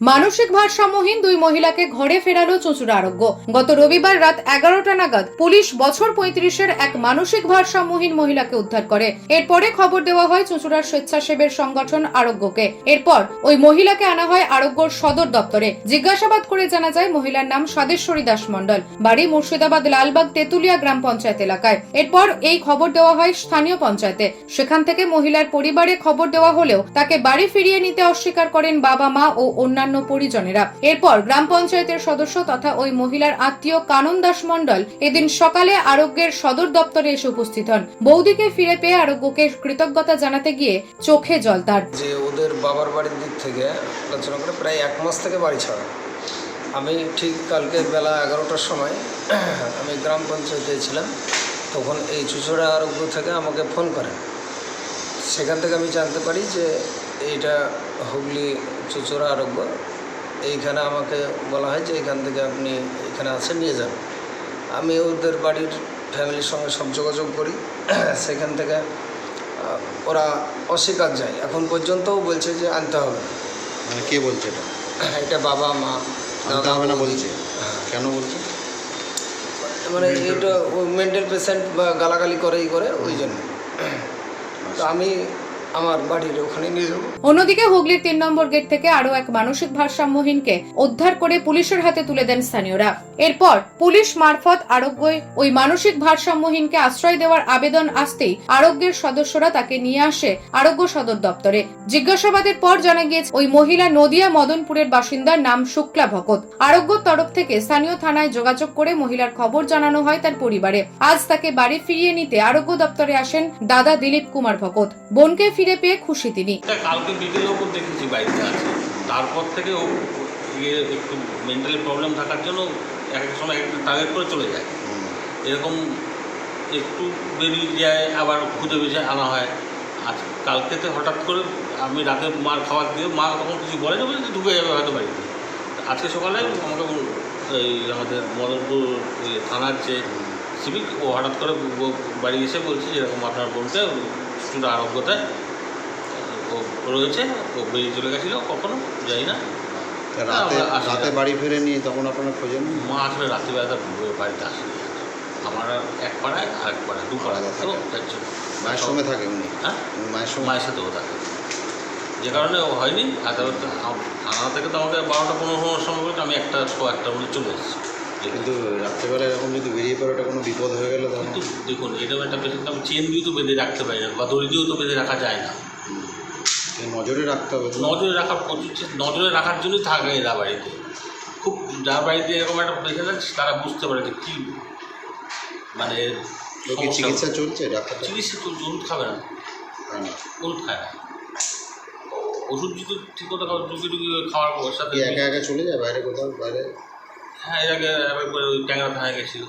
মানসিক ভারসাম্যহীন দুই মহিলাকে ঘরে ফেরালো চুঁচুড়া আরোগ্য। গত রবিবার রাত এগারোটা নাগাদ পুলিশ বছর পঁয়ত্রিশের এক মানসিক ভারসাম্যহীন মহিলাকে উদ্ধার করে। এরপরে খবর দেওয়া হয় চুঁচুড়ার স্বেচ্ছাসেবের সংগঠন আরোগ্যকে। এরপর ওই মহিলাকে আনা হয় আরোগ্যর সদর দপ্তরে। জিজ্ঞাসাবাদ করে জানা যায় মহিলার নাম স্বাদেশ্বরী দাস মণ্ডল। বাড়ি মুর্শিদাবাদ লালবাগ তেতুলিয়া গ্রাম পঞ্চায়েত এলাকায়। এরপর এই খবর দেওয়া হয় স্থানীয় পঞ্চায়েতে। সেখান থেকে মহিলার পরিবারে খবর দেওয়া হলেও তাকে বাড়ি ফিরিয়ে নিতে অস্বীকার করেন বাবা মা ও অন্যান্য পরিজনেরা। এরপর গ্রাম পঞ্চায়েতের সদস্য তথা ওই মহিলার আত্মীয় কানন দাস মণ্ডল এদিন সকালে আরোগ্যের সদর দপ্তরে এসে উপস্থিত হন। বৌদিকে ফিরে পেয়ে আরোগ্যকে কৃতজ্ঞতা জানাতে গিয়ে চোখে জল তার। যে ওদের বাবার বাড়ির দিক থেকে আলোচনা করে প্রায় এক মাস থেকে বাড়ি ছাড়া। আমি ঠিক কালকে বেলা এগারোটার সময় আমি গ্রাম পঞ্চায়েতে ছিলাম, তখন এই চুচড়া আরোগ্য থেকে আমাকে ফোন করেন সেখান থেকে আমি জানতে পারি যে এইটা হুগলি চুচড়া আরোগ্য। এইখানে আমাকে বলা হয় যে এখান থেকে আপনি এখানে আসে নিয়ে যান। আমি ওদের বাড়ির ফ্যামিলির সঙ্গে সব যোগাযোগ করি। সেখান থেকে ওরা অস্বীকার যায়। এখন পর্যন্তও বলছে যে আনতে হবে মানে কে বলছে এটা? এটা বাবা মা আনতে হবে না বলছে। কেন বলছে? মানে এটা মেন্টাল পেশেন্ট বা গালাগালি করেই করে ওই জন্য। তো আমি আমার বাড়ির ওখানে নিয়ে যাব। অন্যদিকে হুগলির তিন নম্বর গেট থেকে আরও এক মানসিক ভারসাম্যহীনকে উদ্ধার করে পুলিশের হাতে তুলে দেন স্থানীয়রা। এরপর পুলিশ মারফত আরোগ্যই ওই মানসিক ভারসাম্যহীনকে আশ্রয় দেওয়ার আবেদন আসতেই আরোগ্যের সদস্যরা তাকে নিয়ে আসে আরোগ্য সদর দপ্তরে। জিজ্ঞাসাবাদের পর জানা গিয়েছে, ওই মহিলা নদিয়া মদনপুরের বাসিন্দা নাম শুক্লা ভকত। আরোগ্যর তরফ থেকে স্থানীয় থানায় যোগাযোগ করে মহিলার খবর জানানো হয় তার পরিবারে। আজ তাকে বাড়ি ফিরিয়ে নিতে আরোগ্য দপ্তরে আসেন দাদা দিলীপ কুমার ভকত। বোনকে ফিরে পেয়ে খুশি তিনি। কালকে বিকেলে ওপর দেখেছি বাড়িতে আছে। তারপর থেকে ও ইয়ে একটু মেন্টালি প্রবলেম থাকার জন্য এক এক সময় একটা টার্গেট করে চলে যায়। এরকম একটু বেরিয়ে যায়, আবার খুঁজে বেঁচে আনা হয়। আজ কালকেতে হঠাৎ করে আমি রাতে মার খাবার দিয়ে মা তখন কিছু বলে না বলে ঢুকে যাবে হয়তো বাড়িতে। আজকে সকালে আমাকে এই আমাদের মদনপুর থানার যে সিভিক ও হঠাৎ করে বাড়ি এসে বলছে যে এরকম আপনার বোনকে স্টুডেন্ট আরোগ্যতায় ও রয়েছে ও বেরিয়ে চলে গেছিল কখনো? যাই না রাতে রাতে বাড়ি ফিরে নিয়ে তখন আপনারা খোঁজেন মা আসলে রাত্রিবেলা তার বাড়িতে আসেনি আমার আর এক পাড়ায় আর এক পাড়ায় দু পাড়ায়। তো তার জন্য মায়ের সঙ্গে থাকে উনি? হ্যাঁ? মায়ের সঙ্গে মায়ের সাথে ও থাকে। যে কারণে ও হয়নি। আর থানা থেকে তো আমাকে বারোটা পনেরো সময় বলতে আমি একটা শো একটা মধ্যে চলে এসেছি। কিন্তু রাত্রেবেলা এরকম যদি বেরিয়ে পড়ে ওটা কোনো বিপদ হয়ে গেলে তখন কিন্তু দেখুন এরকম একটা পেশেন্ট আমি চেন দিয়েও তো বেঁধে রাখতে পারি না বা দড়ি দিয়েও তো বেঁধে রাখা যায় না। নজরে রাখতে হবে নজরে রাখার প্রচুর নজরে রাখার জন্যই থাকে এরা বাড়িতে খুব যার বাড়িতে এরকম একটা পেশেন্ট আছে তারা বুঝতে পারে যে কী মানে চিকিৎসা চলছে ডাক্তার চিকিৎসা চলছে ওষুধ খাবে না। ওষুধ খায় না। ওষুধ যদি ঠিক মতো খাওয়া টুকি টুকি খাওয়ার পর সাথে একা একা চলে যায় বাইরে কোথাও? বাইরে? হ্যাঁ এর আগে একবার ওই ট্যাংরা থানায় গেছিল।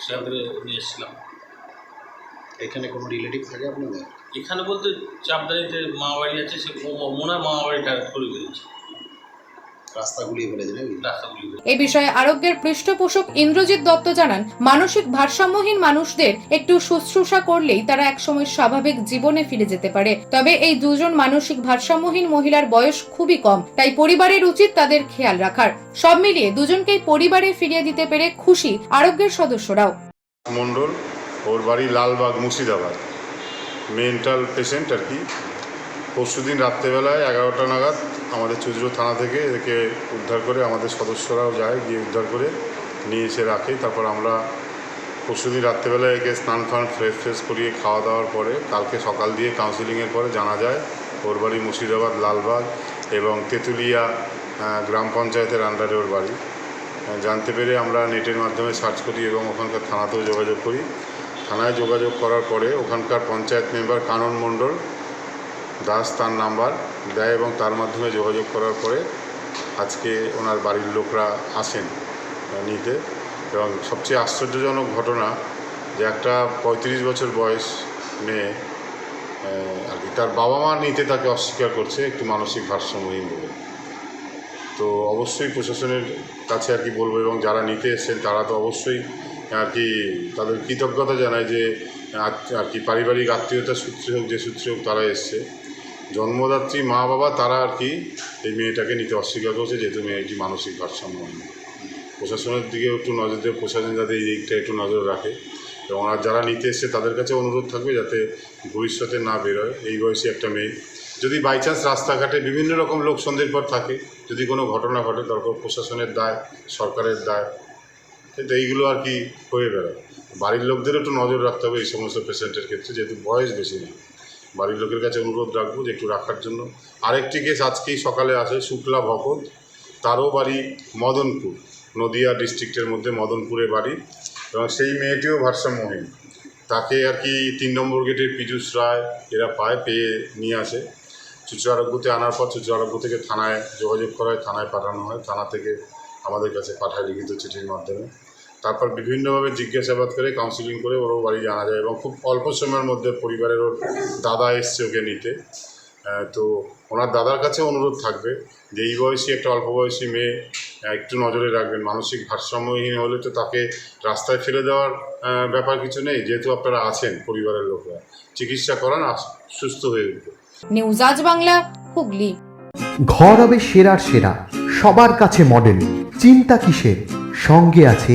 সেখান থেকে নিয়ে এসেছিলাম। এখানে কোনো রিলেটিভ থাকে আপনাদের? এখানে বলতে চাপদানিতে মা বাড়ি আছে সে মনে হয় মা বাড়ি টার্গেট করে বেরিয়েছে রাস্তাগুলি ফেলেছে নাকি? রাস্তাগুলি এ বিষয়ে আরোগ্যের পৃষ্ঠপোষক ইন্দ্রজিৎ দত্ত জানান মানসিক ভারসাম্যহীন মানুষদের একটু শুশ্রূষা করলেই তারা একসময় স্বাভাবিক জীবনে ফিরে যেতে পারে। তবে এই দুজন মানসিক ভারসাম্যহীন মহিলার বয়স খুবই কম তাই পরিবারের উচিত তাদের খেয়াল রাখার। সব মিলিয়ে দুজনকেই পরিবারে ফিরিয়ে দিতে পেরে খুশি আরোগ্যের সদস্যরাও। মণ্ডল ওর বাড়ি লালবাগ, মুর্শিদাবাদ। মেন্টাল পেশেন্ট আর কি। পরশুদিন রাত্রেবেলায় এগারোটা নাগাদ আমাদের চুজরো থানা থেকে এদেরকে উদ্ধার করে আমাদের সদস্যরাও যায়, গিয়ে উদ্ধার করে নিয়ে এসে রাখে। তারপর আমরা পরশুদিন রাত্রেবেলায় একে স্নান ফান ফ্রেশ ফ্রেশ করিয়ে খাওয়া দাওয়ার পরে কালকে সকাল দিয়ে কাউন্সিলিংয়ের পরে জানা যায় ওর বাড়ি মুর্শিদাবাদ, লালবাগ এবং তেঁতুলিয়া গ্রাম পঞ্চায়েতের আন্ডারে ওর বাড়ি। জানতে পেরে আমরা নেটের মাধ্যমে সার্চ করি এবং ওখানকার থানাতেও যোগাযোগ করি। থানায় যোগাযোগ করার পরে ওখানকার পঞ্চায়েত মেম্বার কানন মণ্ডল দাস তার নাম্বার দেয় এবং তার মাধ্যমে যোগাযোগ করার পরে আজকে ওনার বাড়ির লোকরা আসেন নিতে। এবং সবচেয়ে আশ্চর্যজনক ঘটনা যে একটা পঁয়ত্রিশ বছর বয়স মেয়ে আর কি, তার বাবা মা নিতে তাকে অস্বীকার করছে একটু মানসিক ভারসাম্যহীন বলে। তো অবশ্যই প্রশাসনের কাছে আর কি বলব এবং যারা নিতে এসছেন তারা তো অবশ্যই আর কি তাদের কৃতজ্ঞতা জানায় যে আর কি পারিবারিক আত্মীয়তার সূত্রে হোক, যে সূত্রে হোক তারা এসছে। জন্মদাত্রী মা বাবা তারা আর কি এই মেয়েটাকে নিতে অস্বীকার করছে, যেহেতু মেয়েটি মানসিক ভারসাম্যহীন প্রশাসনের দিকে একটু নজর দেবে প্রশাসন যাতে এই দিকটা একটু নজর রাখে এবং আর যারা নিতে এসছে তাদের কাছে অনুরোধ থাকবে যাতে ভবিষ্যতে না বেরোয়। এই বয়সী একটা মেয়ে। যদি বাই চান্স রাস্তাঘাটে বিভিন্ন রকম লোক সন্ধ্যের পর থাকে, যদি কোনো ঘটনা ঘটে, তারপর প্রশাসনের দায়, সরকারের দায় কিন্তু এইগুলো আর কি হয়ে বেড়ায়। বাড়ির লোকদেরও একটু নজর রাখতে হবে এই সমস্ত পেশেন্টের ক্ষেত্রে, যেহেতু বয়স বেশি নেই। বাড়ির লোকের কাছে অনুরোধ রাখব যে একটু রাখার জন্য। আরেকটি কেস আজকেই সকালে আসে, শুক্লা ভকত, তারও বাড়ি মদনপুর, নদিয়া ডিস্ট্রিক্টের মধ্যে মদনপুরে বাড়ি। এবং সেই মেয়েটিও ভারসাম্যহীন। তাকে আর কি তিন নম্বর গেটের পীযুষ রায়, এরা পায়, পেয়ে নিয়ে আসে। চুচু আরোগ্যতে আনার পর চুচু আরোগ্য থেকে থানায় যোগাযোগ করা হয় থানায় পাঠানো হয়। থানা থেকে আমাদের কাছে পাঠায় লিখিত চিঠির মাধ্যমে। তারপর বিভিন্নভাবে জিজ্ঞাসাবাদ করে কাউন্সিলিং করে ওরও বাড়ি জানা যায় এবং খুব অল্প সময়ের মধ্যে পরিবারের ওর দাদা এসছে ওকে নিতে। তো ওনার দাদার কাছে অনুরোধ থাকবে যে এই বয়সী একটা অল্প বয়সী মেয়ে একটু নজরে রাখবেন। মানসিক ভারসাম্যহীন হলে তো তাকে রাস্তায় ফেলে দেওয়ার ব্যাপার কিছু নেই। যেহেতু আপনারা আছেন পরিবারের লোকরা চিকিৎসা করান সুস্থ হয়ে উঠবে। নিউজ আজ বাংলা হুগলি। ঘর হবে সেরার সেরা সবার কাছে মডেল চিন্তা কিসের? সঙ্গে আছে